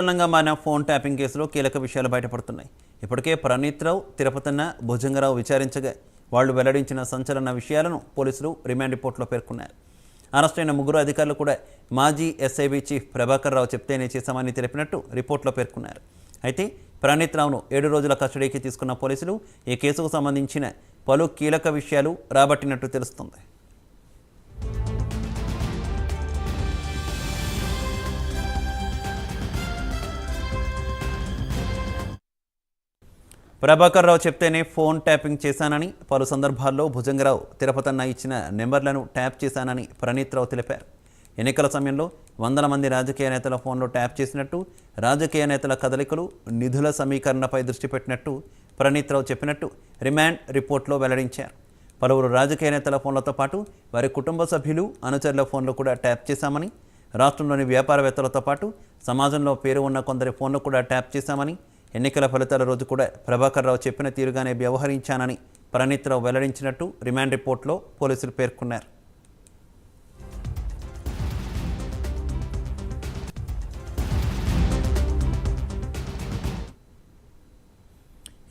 క్షుణ్ణంగా మారిన phone tapping కేసులో కీలక విషయాలు బయటపడుతున్నాయి. ఇప్పటికే ప్రణీత్ రావు తిరుపతన్న భుజంగరావు విచారించగా వాళ్ళు వెల్లడించిన సంచలన విషయాలను పోలీసులు రిమాండ్ రిపోర్ట్లో పేర్కొన్నారు. అరెస్ట్ అయిన ముగ్గురు అధికారులు కూడా మాజీ ఎస్ఐబి చీఫ్ ప్రభాకర్ రావు చెప్తేనే చేశామని తెలిపినట్టు రిపోర్ట్లో పేర్కొన్నారు. అయితే ప్రణీత్ రావును ఏడు రోజుల కస్టడీకి తీసుకున్న పోలీసులు ఈ కేసుకు సంబంధించిన పలు కీలక విషయాలు రాబట్టినట్టు తెలుస్తుంది. ప్రభాకర్ రావు చెప్తేనే ఫోన్ ట్యాపింగ్ చేశానని పలు సందర్భాల్లో భుజంగరావు తిరుపతన్న ఇచ్చిన నెంబర్లను ట్యాప్ చేశానని ప్రణీత్ రావు తెలిపారు. ఎన్నికల సమయంలో వందల మంది రాజకీయ నేతల ఫోన్లో ట్యాప్ చేసినట్టు రాజకీయ నేతల కదలికలు నిధుల సమీకరణపై దృష్టి పెట్టినట్టు ప్రణీత్ రావు చెప్పినట్టు రిమాండ్ రిపోర్ట్లో వెల్లడించారు. పలువురు రాజకీయ నేతల ఫోన్లతో పాటు వారి కుటుంబ సభ్యులు అనుచరుల ఫోన్లు కూడా ట్యాప్ చేశామని రాష్ట్రంలోని వ్యాపారవేత్తలతో పాటు సమాజంలో పేరు ఉన్న కొందరి ఫోన్లు కూడా ట్యాప్ చేశామని ఎన్నికల ఫలితాల రోజు కూడా ప్రభాకర్ రావు చెప్పిన తీరుగానే వ్యవహరించానని ప్రణీత్ రావు వెల్లడించినట్టు రిమాండ్ రిపోర్ట్లో పోలీసులు పేర్కొన్నారు.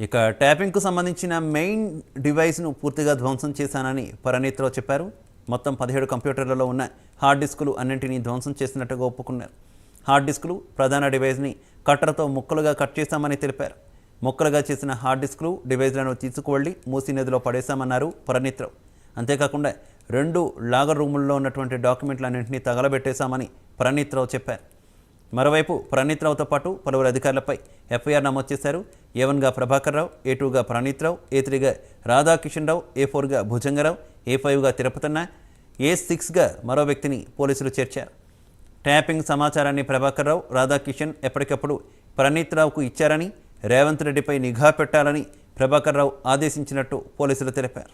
ఇక ట్యాపింగ్కు సంబంధించిన మెయిన్ డివైస్ను పూర్తిగా ధ్వంసం చేశానని పరణీత్ రావు చెప్పారు. మొత్తం పదిహేడు కంప్యూటర్లలో ఉన్న హార్డ్ డిస్కులు అన్నింటినీ ధ్వంసం చేసినట్టుగా ఒప్పుకున్నారు. హార్డ్ డిస్కులు ప్రధాన డివైజ్ని కట్టర్తో ముక్కలుగా కట్ చేశామని తెలిపారు. ముక్కలుగా చేసిన హార్డ్ డిస్కులు డివైజ్లను తీసుకువెళ్ళి మూసీ నదిలో పడేశామన్నారు పరణీత్ రావు అంతేకాకుండా రెండు లాగర్ రూముల్లో ఉన్నటువంటి డాక్యుమెంట్లన్నింటినీ తగలబెట్టేశామని ప్రణీత్ రావు చెప్పారు. మరోవైపు ప్రణీత్ రావుతో పాటు పలువురు అధికారులపై ఎఫ్ఐఆర్ నమోదు చేశారు. ఏ వన్గా ప్రభాకర్ రావు ఏ టూగా ప్రణీత్ రావు ఏ త్రీగా రాధాకిషన్ రావు ఏ ఫోర్గా భుజంగరావు ఏ ఫైవ్గా తిరుపతన్న ఏ సిక్స్గా మరో వ్యక్తిని పోలీసులు చేర్చారు. ట్యాపింగ్ సమాచారాన్ని ప్రభాకర్రావు రాధాకిషన్ ఎప్పటికప్పుడు ప్రణీత్ రావుకు ఇచ్చారని రేవంత్ రెడ్డిపై నిఘా పెట్టాలని ప్రభాకర్రావు ఆదేశించినట్టు పోలీసులు తెలిపారు.